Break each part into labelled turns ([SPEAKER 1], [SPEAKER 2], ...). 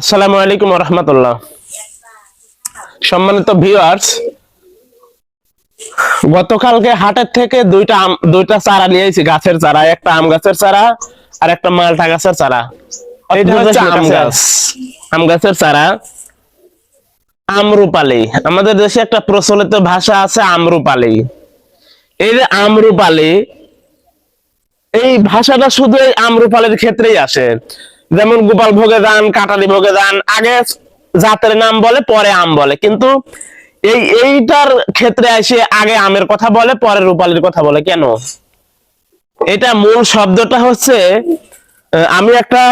[SPEAKER 1] আসসালামু আলাইকুম রহমতুল্লাহ। সম্মানিত ভিউয়ার্স গতকালকে হাটের থেকে দুইটা দুইটা চারা নিয়ে এসেছি গাছের চারা। একটা আম গাছের চারা আর একটা মালটা গাছের চারা। এটা হচ্ছে আম গাছ। আম গাছের চারা। আমরুপালি। আমাদের দেশে একটা প্রচলিত ভাষা আছে আমরুপালি। এই যে আমরুপালি এই ভাষাটা শুধু এই আমরুপালের ক্ষেত্রেই আসে। যেমন গোপাল ভোগে যান কাটালি ভোগে যান আগে জাতের নাম বলে পরে আম বলে। কিন্তু এই এইটার ক্ষেত্রে এসে আগে আমের কথা বলে পরে রূপালির কথা বলে। কেন? এটা মূল শব্দটা হচ্ছে আমি একটা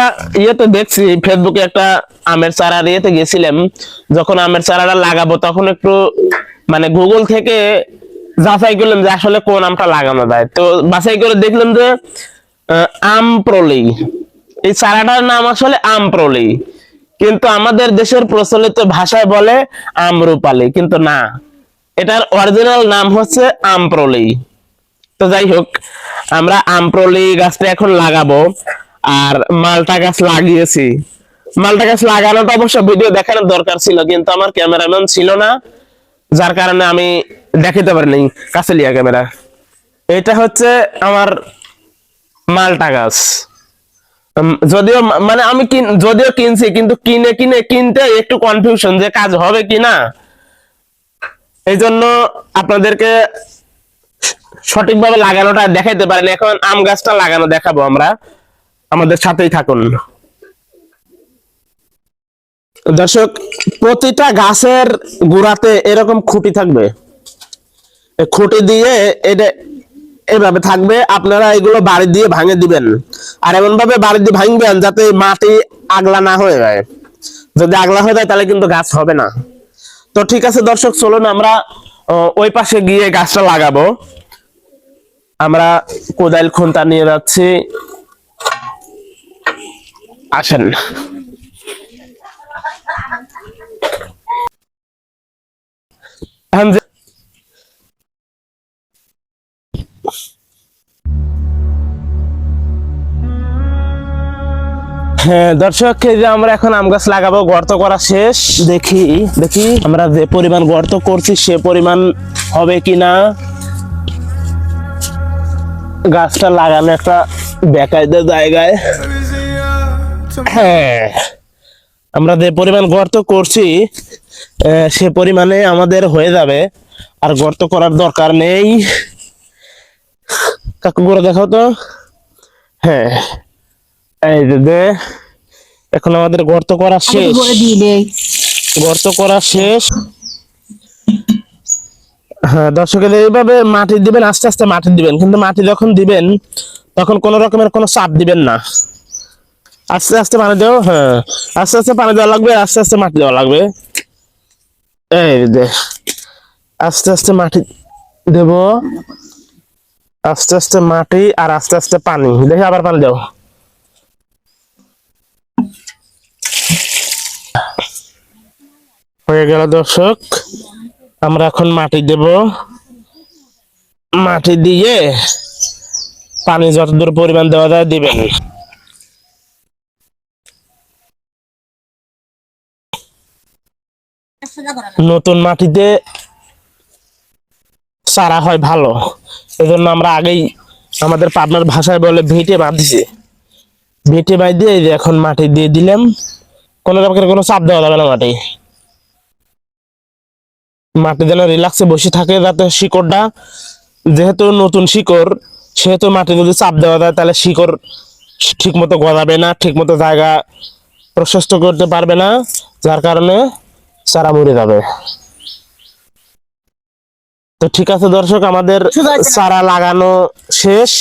[SPEAKER 1] ইয়েতে দেখছি ফেসবুকে একটা আমের চারা ইয়েতে গেছিলাম। যখন আমের চারাটা লাগাবো তখন একটু মানে গুগল থেকে যাচাই করলাম যে আসলে কোন আমটা লাগানো যায়। তো বাছাই করে দেখলাম যে আহ, আমপ্রলি এই চারাটার নাম আসলে আমপ্রলি। কিন্তু আমাদের দেশের প্রচলিত ভাষায় বলে আমরুপালি, কিন্তু না। এটার অরিজিনাল নাম হচ্ছে আমপ্রলি। তো যাই হোক, আমরা আমপ্রলি গাছটা এখন লাগাবো, আর মালটা গাছ লাগিয়েছি। মালটা গাছ লাগানোটা অবশ্য ভিডিও দেখানোর দরকার ছিল, কিন্তু আমার ক্যামেরাম্যান ছিল না, যার কারণে আমি দেখাতে পারিনি, কাছে লিয়া ক্যামেরা। এটা হচ্ছে আমার মালটা গাছ। যদিও মানে আমি যদিও কিনছি, কিন্তু কিনে কিনে কিনতে একটু কনফিউশন যে কাজ হবে কিনা এই জন্য আপনাদেরকে সঠিকভাবে লাগানোটা দেখাইতে পারেন। এখন আম গাছটা লাগানো দেখাবো আমরা। আমাদের সাথেই থাকুন। দর্শক, প্রতিটা গাছের গোড়াতে এরকম খুঁটি থাকবে। খুঁটি দিয়ে এটা এভাবে থাকবে, আপনারা এগুলো বাড়ি দিয়ে ভাঙে দিবেন। আর এমন ভাবে বাড়ি দিয়ে ভাঙবেন যাতে মাটি আগলা না হয়ে যায়। যদি আগলা হয়ে যায়, তাহলে কিন্তু গাছ হবে না। তো ঠিক আছে দর্শক, চলুন আমরা ওই পাশে গিয়ে গাছটা লাগাবো। আমরা কোদাইল খুন্তা নিয়ে যাচ্ছি। আসেন। এখন হ্যাঁ দর্শক আমরা এখন আম গাছ লাগাবো, গর্ত করা শেষ। দেখি দেখি আমরা যে পরিমাণ গর্ত করছি, সে পরিমাণ হবে কিনা। গাছটা লাগানো একটা বেকায়দা জায়গায়। হ্যাঁ আমরা যে পরিমাণ গর্ত করছি সে পরিমাণে আমাদের হয়ে যাবে। আর গর্ত করার দরকার নেই। কাকু করে দেখাও তো। হ্যাঁ। এই দে এখন আমাদের গর্ত করা শেষ। গর্ত করা শেষ। হ্যাঁ এইভাবে মাটি দিবেন আস্তে আস্তে মাটি দিবেন। কিন্তু মাটি যখন দিবেন তখন কোন রকমের কোনো চাপ দিবেন না। আস্তে আস্তে পানি দেও হ্যাঁ আস্তে আস্তে পানি দেওয়া লাগবে আস্তে আস্তে মাটি দেওয়া লাগবে। এই দে আস্তে আস্তে মাটি দেব। আস্তে আস্তে মাটি আর আস্তে আস্তে পানি। দেখে আবার পানি দাও হয়ে গেল দর্শক। আমরা এখন মাটি দেব। মাটি দিয়ে পানি যতদূর পরিমাণ দেওয়া যায় দিবেন। নতুন মাটিতে চারা হয় ভালো। এজন্য আমরা আগেই আমাদের পাবনার ভাষায় বলে ভিটে বাঁধিছি। ভিটে বাঁধ দিয়ে এখন মাটি দিয়ে দিলাম। কোনো রকমের কোনো চাপ দেওয়া যাবে না মাটি। মাটি যেন রিল্যাক্সে বসে থাকে যাতে শিকড়টা যেহেতু নতুন শিকড় সেহেতু মাটি যদি চাপ দেওয়া যায় তাহলে শিকড় ঠিক মতো গজাবে না ঠিক মতো জায়গা প্রশস্ত করতে পারবে না যার কারণে চারা মরে যাবে। তো ঠিক আছে দর্শক আমাদের চারা লাগানো শেষ।